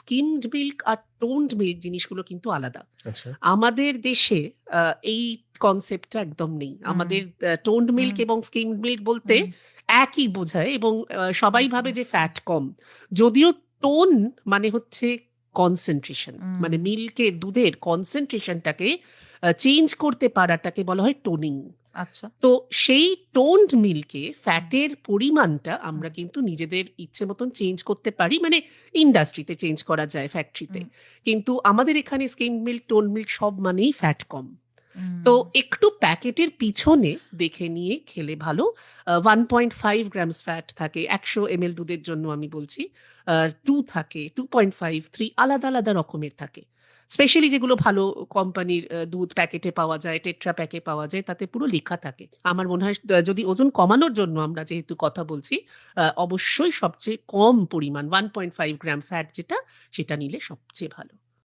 Skimmed milk আর toned milk জিনিসগুলো কিন্তু আলাদা। আচ্ছা। আমাদের দেশে আহ, এই কনসেপ্টটা একদম নেই। আমাদের টোন্ড মিল্ক এবং স্কিমড মিল্ক বলতে একই বোঝায় এবং সবাই ভাবে যে ফ্যাট কম। যদিও টোন মানে হচ্ছে কনসেন্ট্রেশন মানে। মিল্কের দুধের কনসেন্ট্রেশনটাকে চেঞ্জ করতে পারাটাকে বলা হয় টোনিং আচ্ছা। তো সেই টোন্ড মিল্কে ফ্যাটের পরিমাণটা আমরা কিন্তু নিজেদের ইচ্ছে মতন চেঞ্জ করতে পারি মানে ইন্ডাস্ট্রিতে চেঞ্জ করা যায় ফ্যাক্টরিতে কিন্তু আমাদের এখানে স্কিম মিল্ক টোন মিল্ক সব মানেই ফ্যাট কম। তো একটু প্যাকেটের পিছনে দেখে নিয়ে খেলে ভালো। One point five grams fat থাকে, একশো এম এল দুধের জন্য আমি বলছি। টু থাকে টু পয়েন্ট ফাইভ থ্রি আলাদা আলাদা রকমের থাকে। স্পেশালি যেগুলো ভালো কোম্পানির দুধ প্যাকেটে পাওয়া যায় টেট্রা প্যাকে পাওয়া যায়, তাতে পুরো লেখা থাকে। আমার মনে হয় যদি ওজন কমানোর জন্য আমরা যেহেতু কথা বলছি অবশ্যই সবচেয়ে কম পরিমাণ one point five gram fat যেটা, সেটা নিলে সবচেয়ে ভালো।